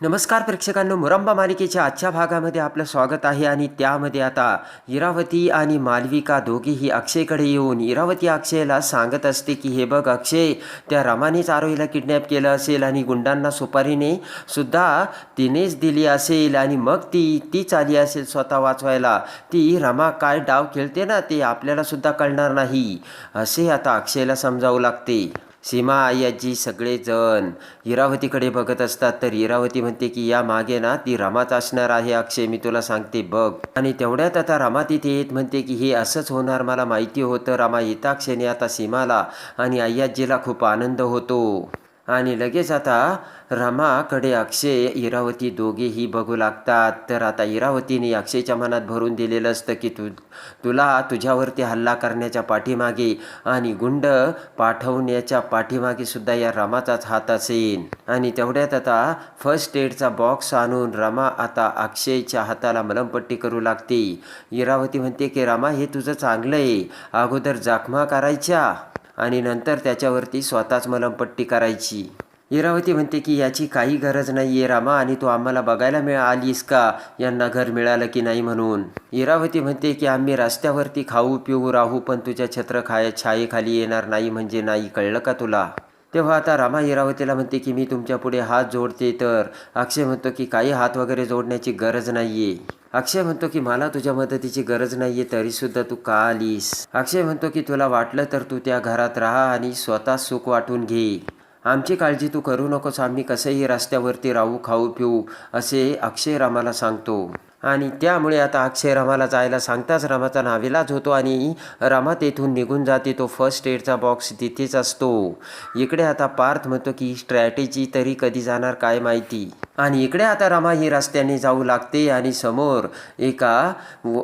नमस्कार प्रेक्षकांनो मुरंबा मालिकेच्या आजच्या भागामध्ये आपलं स्वागत आहे आणि त्यामध्ये आता इरावती आणि मालविका दोघीही अक्षयकडे येऊन इरावती अक्षयला सांगत असते की हे बघ अक्षय त्या रमानेच आरोहीला किडनॅप केलं असेल आणि गुंडांना सुपारीने सुद्धा तिनेच दिली असेल आणि मग ती तीच आली असेल स्वतः वाचवायला. ती रमा काय डाव खेळते ना ते आपल्याला सुद्धा कळणार नाही. असे आता अक्षयला समजावं लागते. सीमा आई आजी सगळेजण इरावतीकडे बघत असतात. तर इरावती म्हणते की या मागे ना ती रमाच असणार आहे अक्षय मी तुला सांगते बघ. आणि तेवढ्यात आता रमा तिथे येत म्हणते की हे असंच होणार मला माहिती होतं रमा येताक्षेने आता सीमाला आणि आई आजीला खूप आनंद होतो. आणि लगेच आता रमाकडे अक्षय इरावती दोघेही बघू लागतात. तर आता इरावतीने अक्षयच्या मनात भरून दिलेलं असतं की तू तुला तुझ्यावरती हल्ला करण्याच्या पाठीमागे आणि गुंड पाठवण्याच्या पाठीमागे सुद्धा या रमाचाच हात असेल. आणि तेवढ्यात आता फर्स्ट एडचा बॉक्स आणून रमा आता अक्षयच्या हाताला मलमपट्टी करू लागते. इरावती म्हणते की रमा हे तुझं चांगलं आहे अगोदर जाखमा करायच्या. आणि नंतर त्याच्यावरती स्वतःच मलमपट्टी करायची. इरावती म्हणते की याची काही गरज नाही आहे रामा आणि तू आम्हाला बघायला मिळा आलीस का? यांना घर मिळालं की नाही म्हणून. इरावती म्हणते की आम्ही रस्त्यावरती खाऊ पिऊ राहू पण तुझ्या छत्र खाय छायेखाली येणार नाही म्हणजे नाही. कळलं का तुला? तेव्हा आता रामा इरावतीला म्हणते की मी तुमच्यापुढे हात जोडते तर. अक्षय म्हणतो की काही हात वगैरे जोडण्याची गरज नाही आहे अक्षय म्हणतो की मला तुझ्या मदतीची गरज नाहीये तरीसुद्धा तू का आलीस? अक्षय म्हणतो की तुला वाटलं तर तू त्या घरात राहा आणि स्वतः सुख वाटून घे. आमची काळजी तू करू नकोस आम्ही कसंही रस्त्यावरती राहू खाऊ पिऊ असे अक्षय रामाला सांगतो. आणि त्यामुळे आता अक्षय रामाला जायला सांगताच रमाचा नाविलाज होतो आणि रमा तेथून निघून जाते. तो फर्स्ट एडचा बॉक्स तिथेच असतो. इकडे आता पार्थ म्हणतो की स्ट्रॅटेजी तरी कधी जाणार काय माहिती? आणि इकडे आता रमा ही रस्त्याने जाऊ लागते आणि समोर एका व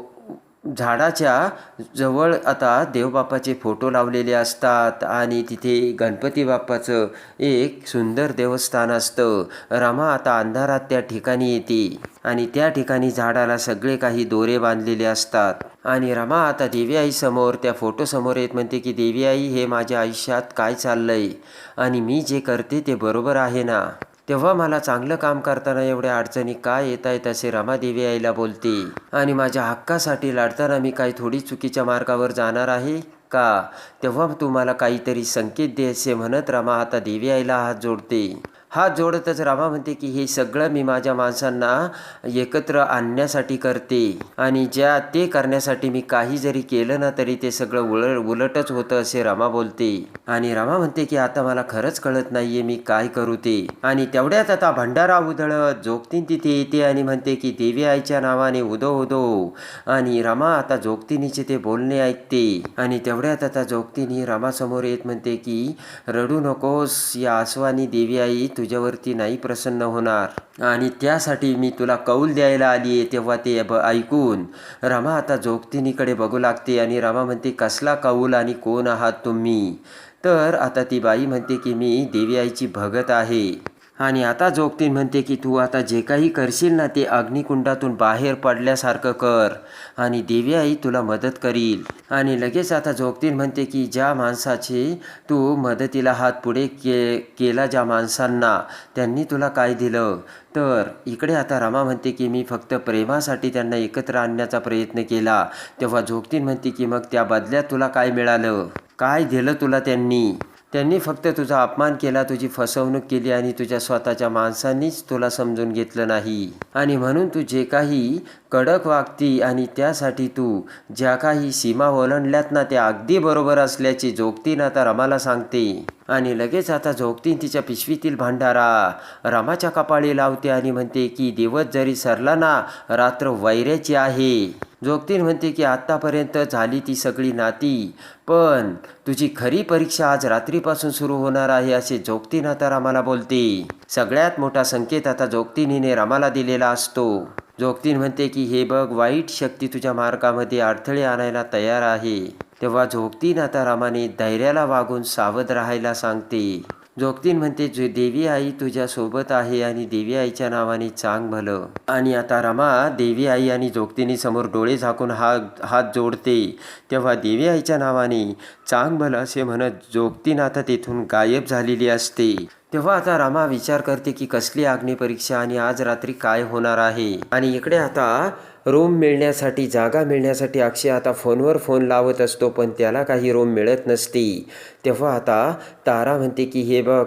झाडाच्या जवळ आता देवबापाचे फोटो लावलेले असतात आणि तिथे गणपती बाप्पाचं एक सुंदर देवस्थान असतं. रमा आता अंधारात त्या ठिकाणी येते आणि त्या ठिकाणी झाडाला सगळे काही दोरे बांधलेले असतात. आणि रमा आता देवी आईसमोर त्या फोटोसमोर येत म्हणते की देवी आई हे माझ्या आयुष्यात काय चाललंय? आणि मी जे करते ते बरोबर आहे ना? तेव्हा मला चांगलं काम करताना एवढ्या अडचणी काय येत आहेत असे रमादेवी आईला बोलते. आणि माझ्या हक्कासाठी लढताना मी काही थोडी चुकीच्या मार्गावर जाणार आहे का? तेव्हा तुम्हाला काहीतरी संकेत दे असे म्हणत रमा आता देवी आईला हात जोडते. हा जोडतच रामा म्हणते की हे सगळं मी माझ्या माणसांना एकत्र आणण्यासाठी करते आणि ज्या ते करण्यासाठी मी काही जरी केलं ना तरी ते सगळं उलट उलटच होतं असे रमा बोलते. आणि रामा म्हणते की आता मला खरंच कळत नाहीये मी काय करू ते. आणि तेवढ्यात आता भंडारा उधळत जोगतीन तिथे येते आणि म्हणते की देवी आईच्या नावाने उदो उदो. आणि रामा आता जोगतिनीचे ते बोलणे ऐकते. आणि तेवढ्यात आता जोगतिनी रामासमोर येत म्हणते की रडू नकोस या आसवानी देवी आई तुझ्यावरती नाही प्रसन्न होणार. आणि त्यासाठी मी तुला कौल द्यायला आली आहे तेव्हा ते ब ऐकून. रमा आता जोगतिनीकडे बघू लागते आणि रमा म्हणते कसला कौल आणि कोण आहात तुम्ही? तर आता ती बाई म्हणते की मी देवी आईची भगत आहे. आणि आता जोगतीन म्हणते की तू आता जे काही करशील ना ते अग्निकुंडातून बाहेर पडल्यासारखं कर आणि देवी आई तुला मदत करील. आणि लगेच आता जोगतीन म्हणते की ज्या माणसाची तू मदतीला हात पुढे के केला ज्या माणसांना त्यांनी तुला काय दिलं? तर इकडे आता रमा म्हणते की मी फक्त प्रेमासाठी त्यांना एकत्र आणण्याचा प्रयत्न केला. तेव्हा जोगतीन म्हणते की मग त्या बदल्यात तुला काय मिळालं? काय दिलं तुला त्यांनी? त्यांनी फक्त तुझा अपमान केला तुझी फसवणूक केली आणि तुझ्या स्वतःच्या माणसांनीच तुला समजून घेतलं नाही. आणि म्हणून तू जे काही कडक वागती आणि त्यासाठी तू ज्या काही सीमा ओलांडल्यात ना त्या अगदी बरोबर असल्याची ना आता रमाला सांगते. आणि लगेच आता जोगतीन तिच्या पिशवीतील भांडारा रमाच्या कपाळी लावते आणि म्हणते की दिवस जरी सरला ना रात्र वैऱ्याची आहे. जोगतीन म्हणते की आत्तापर्यंत झाली ती सगळी नाती पण तुझी खरी परीक्षा आज रात्रीपासून सुरू होणार आहे असे जोगतीन आता रामाला बोलते. सगळ्यात मोठा संकेत आता जोगतीनीने रामाला दिलेला असतो. जोगतीन म्हणते की हे बघ वाईट शक्ती तुझ्या मार्गामध्ये अडथळे आणायला तयार आहे. तेव्हा जोगतीन आता रामाने धैर्याला वागून सावध राहायला सांगते. जोगतीन म्हणते जो देवी आई तुझ्या सोबत आहे आणि देवी आईच्या नावाने चांग भलं. आणि आता रमा देवी आई आणि जोगतीनी समोर डोळे झाकून हा हात जोडते. तेव्हा देवी आईच्या नावाने चांग भलं असे म्हणत जोगतीन आता तेथून गायब झालेली असते. तेव्हा आता रामा विचार करते की कसली अग्निपरीक्षा आणि आज रात्री काय होणार आहे? आणि इकडे आता रूम मिळण्यासाठी जागा मिळण्यासाठी अक्षय आता फोनवर फोन लावत असतो पण त्याला काही रूम मिळत नसती. तेव्हा आता तारा म्हणते की हे बघ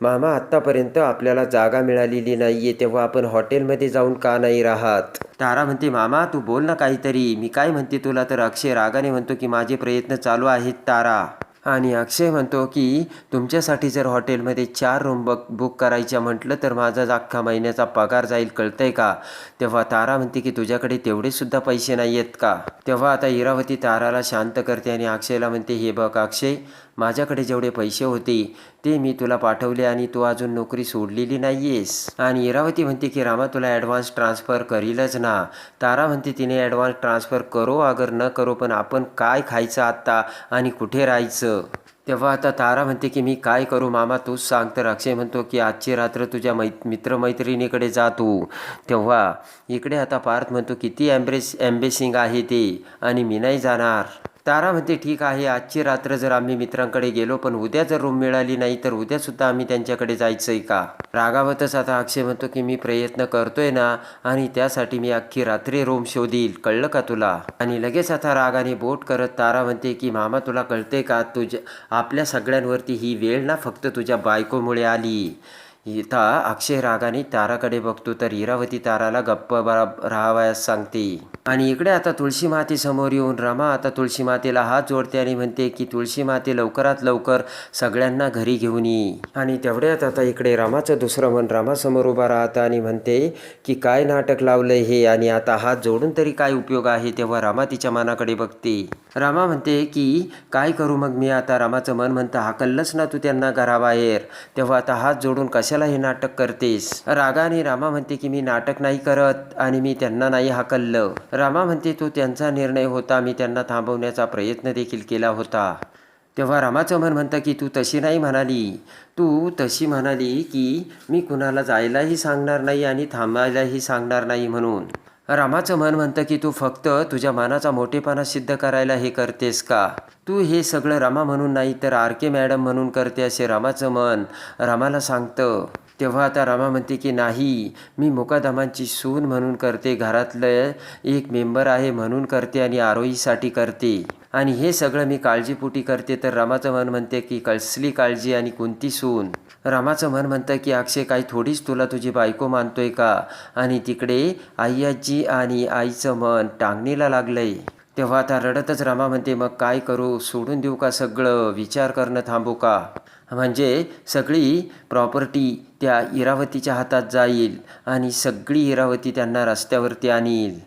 मामा आत्तापर्यंत आपल्याला जागा मिळालेली नाही आहे तेव्हा आपण हॉटेलमध्ये जाऊन का नाही राहत? तारा म्हणते मामा तू बोल ना काहीतरी. मी काय म्हणते तुला? तर अक्षय रागाने म्हणतो की माझे प्रयत्न चालू आहेत तारा. आणि अक्षय म्हणतो की तुमच्यासाठी जर हॉटेलमध्ये चार रूम बक बुक करायच्या म्हटलं तर माझा अख्खा महिन्याचा पगार जाईल कळतंय का? तेव्हा तारा म्हणते की तुझ्याकडे तेवढेसुद्धा पैसे नाही आहेत का? तेव्हा आता इरावती ताराला शांत करते आणि अक्षयला म्हणते हे बघ अक्षय माझ्याकडे जेवढे पैसे होते ते मी तुला पाठवले आणि तू अजून नोकरी सोडलेली नाही आहेस आणि इरावती म्हणते की रामा तुला ॲडव्हान्स ट्रान्सफर करीलच ना. तारा म्हणते तिने ॲडव्हान्स ट्रान्सफर करो अगर न करो पण आपण काय खायचं आत्ता आणि कुठे राहायचं? तेव्हा आता तारा म्हणते की मी काय करू मामा? तूच सांग तर. अक्षय म्हणतो की आजची रात्र तुझ्या मै मित्रमैत्रिणीकडे जा तू. तेव्हा इकडे आता पार्थ म्हणतो किती ॲम्ब्रेस ॲम्बेसिंग आहे ते आणि मी नाही जाणार. तारा म्हणते ठीक आहे आजची रात्र जर आम्ही मित्रांकडे गेलो पण उद्या जर रूम मिळाली नाही तर उद्यासुद्धा आम्ही त्यांच्याकडे जायचंय का? रागावतच आता अक्षय म्हणतो की मी प्रयत्न करतोय ना आणि त्यासाठी मी अख्खी रात्री रूम शोधील. कळलं का तुला? आणि लगेच आता रागाने बोट करत तारा म्हणते की मामा तुला कळते का? तुझ्या आपल्या सगळ्यांवरती ही वेळ ना फक्त तुझ्या बायकोमुळे आली. इथं अक्षय रागाने ताराकडे बघतो तर इरावती ताराला गप्प राहावयास सांगते. आणि इकडे आता तुळशी मातेसमोर येऊन रमा आता तुळशी मातेला हात जोडते आणि म्हणते की तुळशी माते लवकरात लवकर सगळ्यांना घरी घेऊन ये. आणि तेवढ्यात आता इकडे रामाचं दुसरं मन रामासमोर उभा राहतं आणि म्हणते की काय नाटक लावलंय हे? आणि आता हात जोडून तरी काय उपयोग आहे? तेव्हा रामा तिच्या मनाकडे बघते. रामा म्हणते की काय करू मग मी आता? रामाचं मन म्हणतं हाकललंच ना तू त्यांना घराबाहेर. तेव्हा आता हात जोडून कशाला हे नाटक करतेस? रागाने रामा म्हणते की मी नाटक नाही करत आणि मी त्यांना नाही हाकललं. रामा म्हणते तो त्यांचा निर्णय होता. मी त्यांना थांबवण्याचा प्रयत्न देखील केला होता. तेव्हा रामाचं मन म्हणतं की तू तशी नाही म्हणाली. तू तशी म्हणाली की मी कुणाला जायलाही सांगणार नाही आणि थांबायलाही सांगणार नाही म्हणून. रामाचं मन म्हणतं की तू फक्त तुझ्या मनाचा मोठेपणा सिद्ध करायला हे करतेस का? तू हे सगळं रमा म्हणून नाही तर आर के मॅडम म्हणून करते असे रामाचं मन. रामाला सांगतं तेव्हा आता रामा म्हणते की नाही मी मुकादमांची सून म्हणून करते घरातलं एक मेंबर आहे म्हणून करते आणि आरोहीसाठी करते. आणि हे सगळं मी काळजीपोटी करते तर रामाचं मन म्हणते की कसली काळजी आणि कोणती सून. रामाचं मन म्हणतं की अक्षय काही थोडीच तुला तुझी बायको मानतोय का? आणि तिकडे आई आजी आणि आईचं मन टांगणीला लागलंय. तेव्हा आता रडतच रामा म्हणते मग काय करू? सोडून देऊ का सगळं? विचार करणं थांबू का? म्हणजे सगळी प्रॉपर्टी त्या इरावतीच्या हातात जाईल आणि सगळी इरावती त्यांना रस्त्यावरती आणील.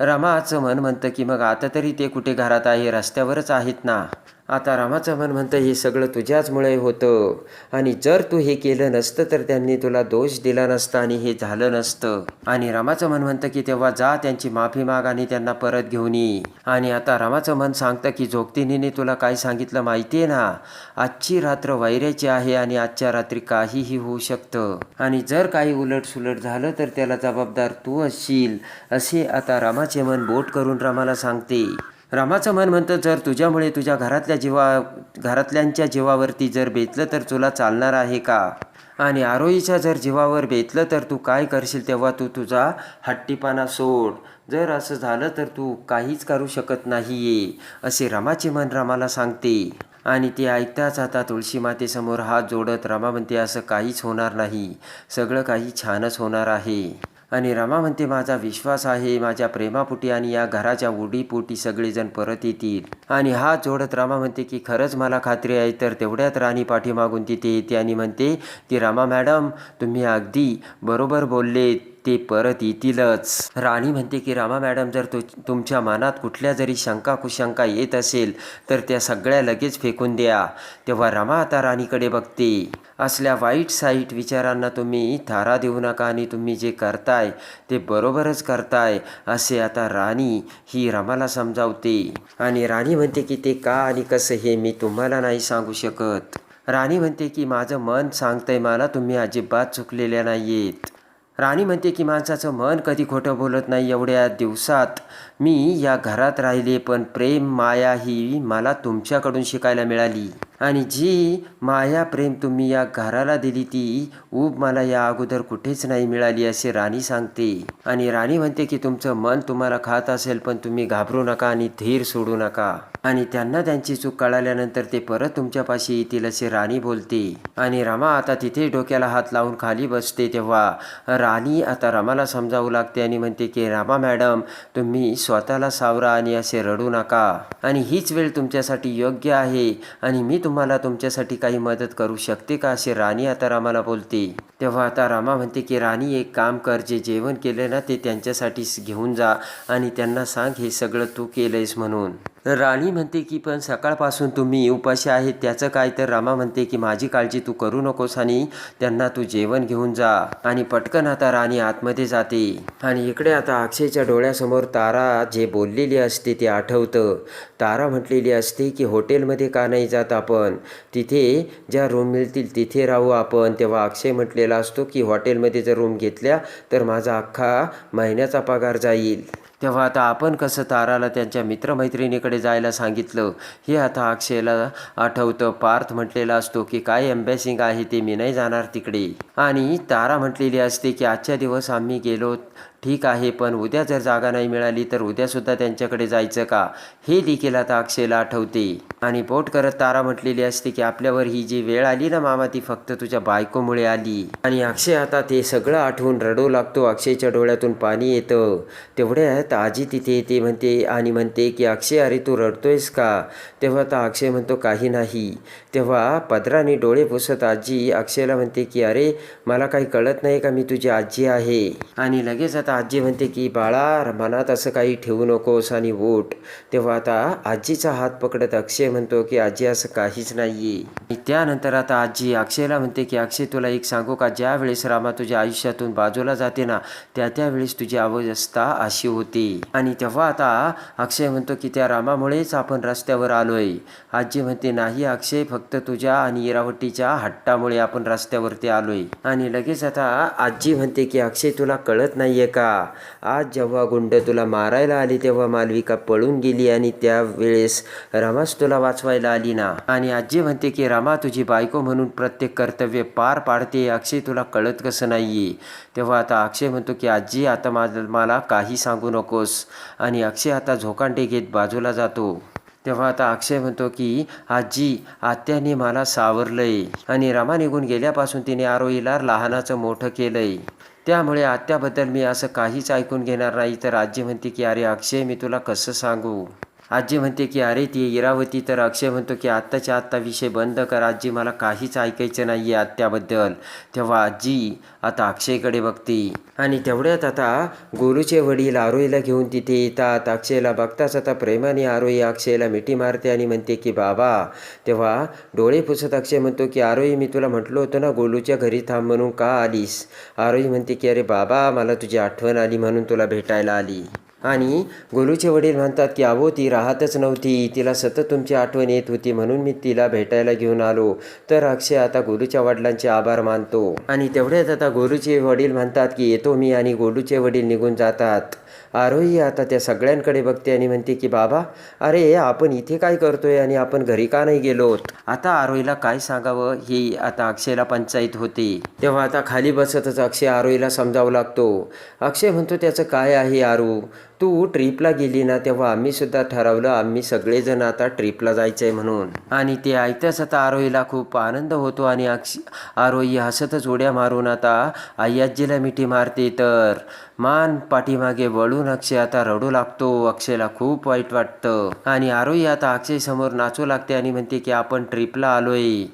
रमाचं मन म्हणतं की मग आता तरी ते कुठे घरात आहे? रस्त्यावरच आहेत ना. आता रामाचं मन म्हणतं हे सगळं तुझ्याचमुळे होतं. आणि जर तू हे केलं नसतं तर त्यांनी तुला दोष दिला नसता आणि हे झालं नसतं. आणि रामाचं मन म्हणतं की तेव्हा जा त्यांची माफी माग आणि त्यांना परत घेऊन ये. आणि आता रामाचं मन सांगतं की जोगतिनीने तुला काय सांगितलं माहिती आहे ना? आजची रात्र वैऱ्याची आहे आणि आजच्या रात्री काहीही होऊ शकतं. आणि जर काही उलटसुलट झालं तर त्याला जबाबदार तू असशील. असे आता रामाचे मन बोट करून रामाला सांगते. रामाचं मन म्हणतं जर तुझ्यामुळे तुझ्या घरातल्या जीवा घरातल्यांच्या जीवावरती जर बेतलं तर तुला चालणार आहे का? आणि आरोहीच्या जर जीवावर बेतलं तर तू काय करशील तेव्हा तू तुझा हट्टीपाना सोड. जर असं झालं तर तू काहीच करू शकत नाही आहे असे रामाचे मन रामाला सांगते. आणि ते ऐकताच आता तुळशी मातेसमोर हात जोडत रामा म्हणते असं काहीच होणार नाही. सगळं काही छानच होणार आहे. आणि रमा म्हणते माझा विश्वास आहे माझ्या प्रेमापोटी आणि या घराच्या उडीपोटी सगळेजण परत येतील. आणि हात जोडत रामा म्हणते की खरंच मला खात्री आहे तर तेवढ्यात राणी पाठीमागून तिथे येते आणि म्हणते की रामा मॅडम तुम्ही अगदी बरोबर बोललेत. ते परत येतीलच. राणी म्हणते की रामा मॅडम जर तु तुमच्या मनात कुठल्या जरी शंका कुशंका येत असेल तर त्या सगळ्या लगेच फेकून द्या. तेव्हा रमा आता राणीकडे बघते. असल्या वाईट साईट विचारांना तुम्ही थारा देऊ नका आणि तुम्ही जे करताय ते बरोबरच करताय असे आता राणी ही रमाला समजावते. आणि राणी म्हणते की ते का आणि कसं हे मी तुम्हाला नाही सांगू शकत. राणी म्हणते की माझं मन सांगतंय मला तुम्ही अजिबात चुकलेल्या नाही आहेत राणी म्हणते की माणसाचं मन कधी खोटं बोलत नाही एवढ्या दिवसात. मी या घरात राहिले पण प्रेम माया ही मला तुमच्याकडून शिकायला मिळाली. आणि जी माया प्रेम तुम्ही या घराला दिली ती ऊब मला या अगोदर कुठेच नाही मिळाली असे राणी सांगते. आणि राणी म्हणते की तुमचं मन तुम्हाला खात असेल पण तुम्ही घाबरू नका आणि धीर सोडू नका. आणि त्यांना त्यांची चूक कळाल्यानंतर ते परत तुमच्यापाशी येतील असे राणी बोलते. आणि रमा आता तिथे डोक्याला हात लावून खाली बसते तेव्हा राणी आता रमाला समजावू लागते आणि म्हणते की रामा मॅडम तुम्ही स्वतःला सावरा आणि असे रडू नका. आणि हीच वेळ तुमच्यासाठी योग्य आहे आणि मी तुम्हाला तुमच्यासाठी काही मदत करू शकते का? असे राणी आता रामाला बोलते. तेव्हा आता रामा म्हणते की राणी एक काम कर जे जेवण केलं ना ते त्यांच्यासाठी घेऊन जा आणि त्यांना सांग हे सगळं तू केलंयस म्हणून. राणी म्हणते की पण सकाळपासून तुम्ही उपाशी आहेत त्याचं काय? तर रामा म्हणते की माझी काळजी तू करू नकोस आणि त्यांना तू जेवण घेऊन जा. आणि पटकन आता राणी आतमध्ये जाते. आणि इकडे आता अक्षयच्या डोळ्यासमोर तारा जे बोललेली असते ते आठवतं. तारा म्हटलेली असते की हॉटेलमध्ये का नाही जात आपण? तिथे ज्या रूम मिळतील तिथे राहू आपण. तेव्हा अक्षय म्हटले म्हटलेला असतो की हॉटेलमध्ये जर रूम घेतल्या तर माझा अख्खा महिन्याचा पगार जाईल. तेव्हा आता आपण कसं ताराला त्यांच्या मित्रमैत्रिणीकडे जायला सांगितलं? हे आता अक्षयला आठवतं. पार्थ म्हटलेला असतो की काय एम्बॅसिंग आहे ते मी नाही जाणार तिकडे. आणि तारा म्हटलेली असते की आजच्या दिवस आम्ही गेलो ठीक आहे पण उद्या जर जागा नाही मिळाली तर उद्यासुद्धा त्यांच्याकडे जायचं का? हे देखील आता अक्षयला आठवते. आणि पोट करत तारा म्हटलेली असते की आपल्यावर ही जी वेळ आली ना मामा ती फक्त तुझ्या बायकोमुळे आली. आणि अक्षय आता ते सगळं आठवून रडू लागतो. अक्षयच्या डोळ्यातून पाणी येतं. तेवढ्यात आजी तिथे येते म्हणते आणि म्हणते की अक्षय अरे तू रडतोयस का? तेव्हा आता अक्षय म्हणतो काही नाही. तेव्हा पदराने डोळे पुसत आजी अक्षयला म्हणते की अरे मला काही कळत नाही का मी तुझी आजी आहे? आणि लगेच आता आजी म्हणते की बाळा मनात असं काही ठेवू नकोस आणि वोट तेव्हा आता आजीचा हात पकडत अक्षय म्हणतो की आजी असं काहीच नाही आहे त्यानंतर आता आजी अक्षयला म्हणते की अक्षय तुला एक सांगू का? ज्या वेळेस रामा तुझ्या आयुष्यातून बाजूला जाते ना त्या त्यावेळेस तुझी अवस्था अशी होती. आणि तेव्हा आता अक्षय म्हणतो की त्या रामामुळेच आपण रस्त्यावर आलोय. आजी म्हणते नाही अक्षय फक्त तुझ्या आणि इरावटीच्या हट्टामुळे आपण रस्त्यावरती आलोय. आणि लगेच आता आजी म्हणते की अक्षय तुला कळत नाहीये का? आज जेव्हा गुंड तुला मारायला आली तेव्हा मालविका पळून गेली आणि त्यावेळेस रमाच तुला वाचवायला आली ना? आणि आजी म्हणते की रमा तुझी बायको म्हणून प्रत्येक कर्तव्य पार पाडते अक्षय तुला कळत कसं नाही तेव्हा आता अक्षय म्हणतो की आजी आता माझं मला काही सांगू नकोस. आणि अक्षय आता झोकांडे घेत बाजूला जातो. तेव्हा आता अक्षय म्हणतो की आजी आत्याने मला सावरलंय. आणि रमा निघून गेल्यापासून तिने आरोहीला लहानाचं मोठं केलंय. त्यामुळे आत्याबद्दल मी असं काहीच ऐकून घेणार नाही. तर आजी म्हणते की अरे अक्षय मी तुला कसं सांगू? आजी म्हणते की अरे ती इरावती. तर अक्षय म्हणतो की आत्ताच्या आत्ता विषय बंद कर आजी मला काहीच ऐकायचं नाही आहे आत्याबद्दल. तेव्हा आजी आता अक्षयकडे बघते. आणि तेवढ्यात आता गोलूचे वडील आरोईला घेऊन तिथे येतात. अक्षयला बघताच आता प्रेमाने आरोई अक्षयला मिठी मारते आणि म्हणते की बाबा. तेव्हा डोळे पुसत अक्षय म्हणतो की आरोई मी तुला म्हटलं होतं ना गोलूच्या घरी थांब म्हणून का आलीस? आरोई म्हणते की अरे बाबा मला तुझी आठवण आली म्हणून तुला भेटायला आली. आणि गोलूचे वडील म्हणतात की अहो ती राहतच नव्हती. तिला सतत तुमची आठवण येत होती. म्हणून मी तिला भेटायला घेऊन आलो. तर अक्षय आता गोलूच्या वडिलांचे आभार मानतो. आणि तेवढ्यात आता गोलूचे वडील म्हणतात की येतो मी आणि गोलूचे वडील निघून जातात. आरोही आता त्या सगळ्यांकडे बघते आणि म्हणते की बाबा अरे आपण इथे काय करतोय आणि आपण घरी का नाही गेलोत? आता आरोहीला काय सांगावं ही आता अक्षयला पंचायत होते. तेव्हा आता खाली बसतच अक्षय आरोहीला समजावं लागतो. अक्षय म्हणतो त्याचं काय आहे आरू? तू ट्रिपला गेली ना तेव्हा आम्ही सुद्धा ठरवलं आम्ही सगळेजण आता ट्रिपला जायचं आहे म्हणून. आणि ते ऐकताच आता आरोहीला खूप आनंद होतो आणि अक्ष आरोही हसतच उड्या मारून आता आय्याजीला मिठी मारते. तर मान पाठीमागे वळून अक्षय आता रडू लागतो. अक्षयला खूप वाईट वाटतं. आणि आरोही आता अक्षय समोर नाचू लागते आणि म्हणते की आपण ट्रिपला आलोय.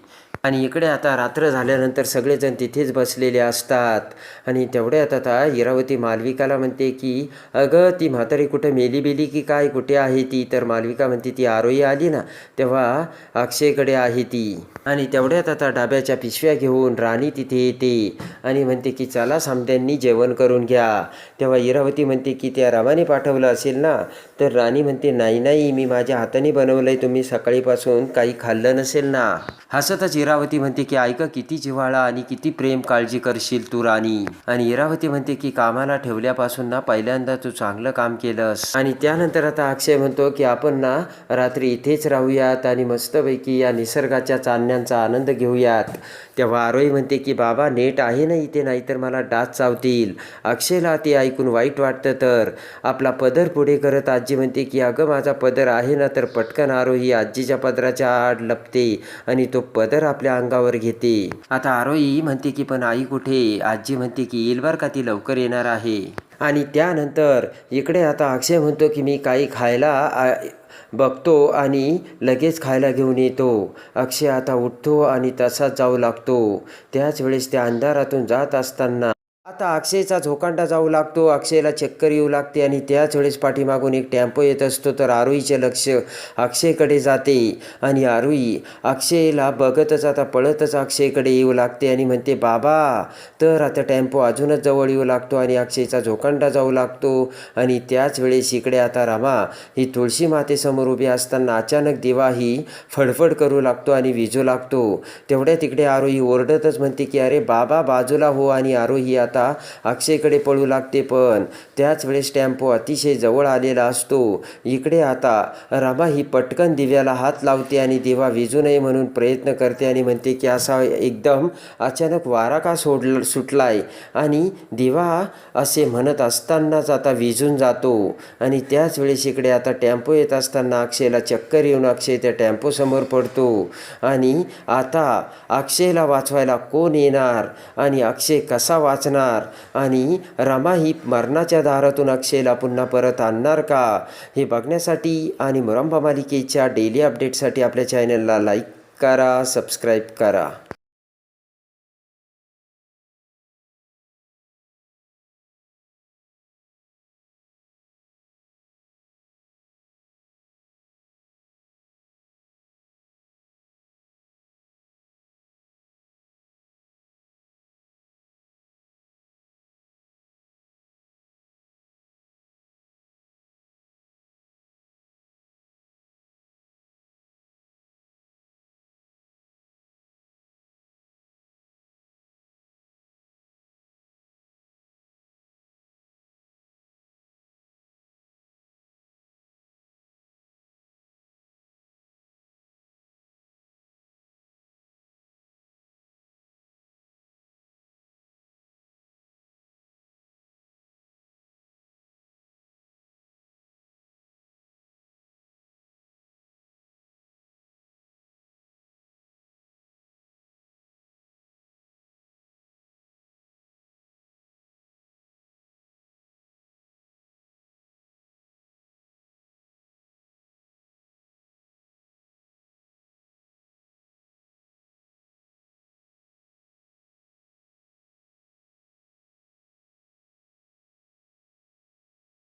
आणि इकडे आता रात्र झाल्यानंतर सगळेजण तिथेच बसलेले असतात. आणि तेवढ्यात आता इरावती मालविकाला म्हणते की अगं ती म्हातारी कुठं मेली बेली की काय? कुठे आहे ती? तर मालविका म्हणते ती आरोही आली ना तेव्हा अक्षयकडे आहे ती. आणि तेवढ्यात आता डाब्याच्या पिशव्या घेऊन राणी तिथे येते आणि म्हणते की चला सामद्यांनी जेवण करून घ्या. तेव्हा इरावती म्हणते की त्या रामाने पाठवलं असेल ना? तर राणी म्हणते नाही नाही मी माझ्या हाताने बनवलं आहे तुम्ही सकाळीपासून काही खाल्लं नसेल ना. हसतच इरा इरावती म्हणते की ऐक किती जिव्हाळा आणि किती प्रेम काळजी करशील तू राणी. आणि इरावती म्हणते की कामाला ठेवल्यापासून ना पहिल्यांदा तू चांगलं काम केलंस. आणि त्यानंतर आता अक्षय म्हणतो की आपण ना रात्री इथेच राहूयात आणि मस्तपैकी या निसर्गाच्या चांदण्यांचा आनंद घेऊयात. तेव्हा आरोही म्हणते की बाबा नेट आहे ना इथे नाहीतर मला डास चावतील. अक्षयला ते ऐकून वाईट वाटतं तर. आपला पदर पुढे करत आजी म्हणते की अगं माझा पदर आहे ना तर पटकन आरोही आजीच्या पदराच्या आड लपते. आणि तो पदर आपल्या आपल्या अंगावर घेते. आता आरोही म्हणते की पण आई कुठे? आजी म्हणते की येईल बरं का ती लवकर येणार आहे. आणि त्यानंतर इकडे आता अक्षय म्हणतो की मी काही खायला बघतो आणि लगेच खायला घेऊन येतो. अक्षय आता उठतो आणि तसाच जाऊ लागतो. त्याच वेळेस त्या अंधारातून जात असताना आता अक्षयचा झोकांडा जाऊ लागतो अक्षयला चक्कर येऊ लागते आणि त्याच वेळेस पाठीमागून एक टेम्पो येत असतो तर आरोहीचे लक्ष अक्षयकडे जाते आणि आरोही अक्षयला बघतच आता पळतच अक्षयकडे येऊ लागते आणि म्हणते बाबा तर आता टेम्पो अजूनच जवळ येऊ लागतो आणि अक्षयचा झोकांडा जाऊ लागतो. आणि त्याच वेळेस इकडे आता रामा ही तुळशी मातेसमोर उभी असताना अचानक दिवा ही फडफड करू लागतो आणि विजू लागतो. तेवढ्या तिकडे आरोही ओरडतच म्हणते की अरे बाबा बाजूला हो. आणि आरोही आता आता अक्षयकडे पळू लागते पण. त्याच वेळेस टेम्पो अतिशय जवळ आलेला असतो. इकडे आता रमा ही पटकन दिव्याला हात लावते आणि दिवा विजू नये म्हणून प्रयत्न करते आणि म्हणते की असा एकदम अचानक वारा का सोड सुटलाय? आणि दिवा असे म्हणत असतानाच आता विजून जातो. आणि त्याच वेळेस इकडे आता टेम्पो येत असताना अक्षयला चक्कर येऊन अक्षय त्या टेम्पोसमोर पडतो. आणि आता अक्षयला वाचवायला कोण येणार? आणि अक्षय कसा वाचणार? आणि रमा ही मरणाच्या दारातून अक्षयला पुन्हा परत आणणार का? हे बघण्यासाठी आणि मुरंबा मालिकेच्या डेली अपडेटसाठी आपल्या चॅनलला लाईक करा सबस्क्राईब करा.